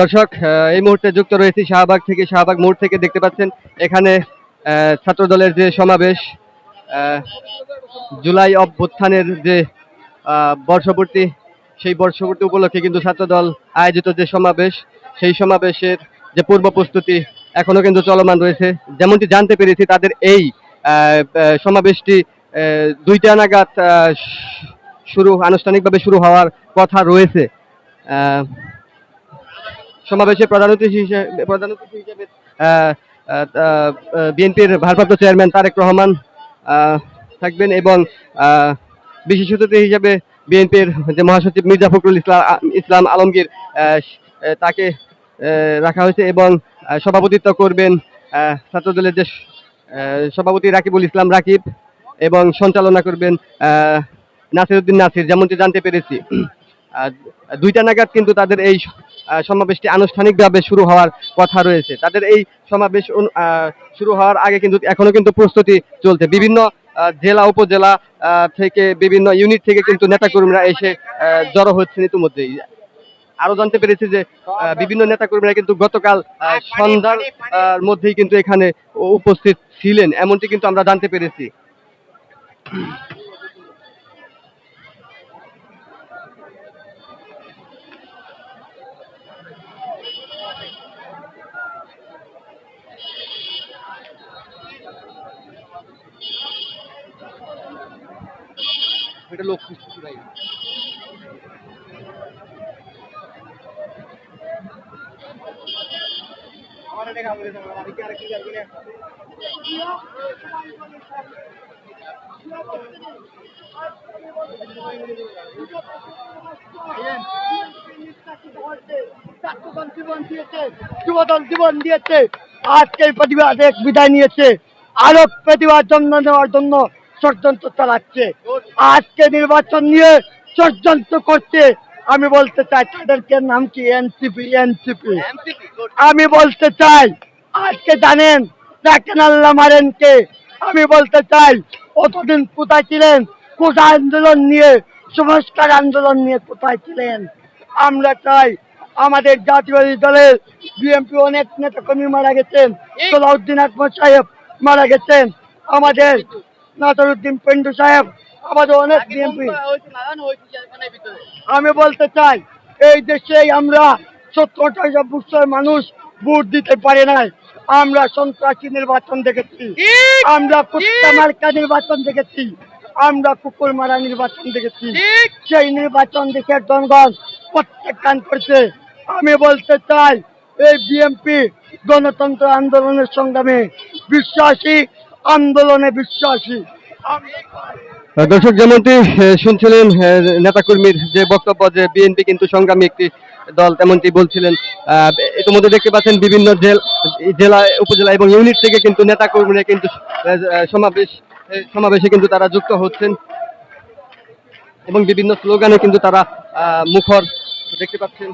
দর্শক এই মুহূর্তে যুক্ত রয়েছি শাহবাগ থেকে। শাহবাগ মোড় থেকে দেখতে পাচ্ছেন, এখানে ছাত্র দলের যে সমাবেশ জুলাই অভ্যুত্থানের যে বর্ষপূর্তি, সেই বর্ষপূর্তি উপলক্ষে কিন্তু ছাত্রদল আয়োজিত যে সমাবেশ, সেই সমাবেশের যে পূর্ব প্রস্তুতি এখনও কিন্তু চলমান রয়েছে। যেমনটি জানতে পেরেছি, তাদের এই সমাবেশটি দুইটা নাগাদ শুরু, আনুষ্ঠানিকভাবে শুরু হওয়ার কথা রয়েছে। সমাবেশে প্রধান অতিথি হিসেবে, প্রধান অতিথি হিসেবে বিএনপির ভারপ্রাপ্ত চেয়ারম্যান তারেক রহমান থাকবেন এবং বিশেষ অতিথি হিসেবে বিএনপির যে মহাসচিব মির্জা ফখরুল ইসলাম ইসলাম আলমগীর তাকে রাখা হয়েছে এবং সভাপতিত্ব করবেন ছাত্রদলের যে সভাপতি রাকিবুল ইসলাম রাকিব এবং সঞ্চালনা করবেন নাসিরউদ্দিন নাসির, যেমনটি জানতে পেরেছি। দুইটা নাগাদ কিন্তু তাদের এই সমাবেশটি আনুষ্ঠানিকভাবে শুরু হওয়ার কথা রয়েছে। তাদের এই সমাবেশ শুরু হওয়ার আগে কিন্তু, এখনও কিন্তু প্রস্তুতি চলছে। বিভিন্ন জেলা, উপজেলা থেকে বিভিন্ন ইউনিট থেকে কিন্তু নেতাকর্মীরা এসে জড়ো হচ্ছেন ইতিমধ্যেই। আরও জানতে পেরেছি যে বিভিন্ন নেতাকর্মীরা কিন্তু গতকাল সন্ধ্যার মধ্যেই কিন্তু এখানে উপস্থিত ছিলেন। এমনটি কিন্তু আমরা জানতে পেরেছি। এটা লোক খুঁজতেছি ভাই জীবন যুবদল জীবন দিয়েছে আজকে প্রতিবাদ এক বিদায় নিয়েছে আরও প্রতিবাদ জন্ম নেওয়ার জন্য ষড়যন্ত্র চালাচ্ছে। আজকে নির্বাচন নিয়ে ষড়যন্ত্র করছে। আমি বলতে চাই তাদেরকে নাম কি? এনসিপি এনসিপি আমি বলতে চাই আজকে জানেন দেখেন আল্লাহ মারেনকে আমি বলতে চাই অতদিন কোথায় ছিলেন? কোথায় আন্দোলন নিয়ে সংস্কার আন্দোলন নিয়ে কোথায় ছিলেন? আমরা চাই আমাদের জাতীয় দলের বিএনপি অনেক নেতা কর্মী মারা গেছেন। সোলাউদ্দিন আকমদ সাহেব মারা গেছেন। আমাদের নাসরুদ্দিন পেন্ডু সাহেব আমাদের অনেক বিএনপি। আমি বলতে চাই এই দেশে আমরা সত্তর টাকা বুঝতে মানুষ ভোট দিতে পারে নাই। আমরা সন্ত্রাসী নির্বাচন দেখেছি। আমরা কুত্তা মার্কা নির্বাচন দেখেছি। আমরা কুকুর মারা নির্বাচন দেখেছি। সেই নির্বাচন দেখে জনগণ প্রত্যেক কান করছে। আমি বলতে চাই এই বিএনপি গণতন্ত্র আন্দোলনের সংগ্রামে বিশ্বাসী আন্দোলনে বিশ্বাসী। দর্শক, যেমনটি শুনছিলেন নেতাকর্মীর যে বক্তব্য যে বিএনপি কিন্তু সংগ্রামী একটি দল, তেমনটি বলছিলেন। ইতিমধ্যে দেখতে পাচ্ছেন বিভিন্ন জেল, জেলা, উপজেলা এবং ইউনিট থেকে কিন্তু নেতাকর্মীরা কিন্তু সমাবেশ সমাবেশে কিন্তু তারা যুক্ত হচ্ছেন এবং বিভিন্ন স্লোগানে কিন্তু তারা মুখর দেখতে পাচ্ছেন।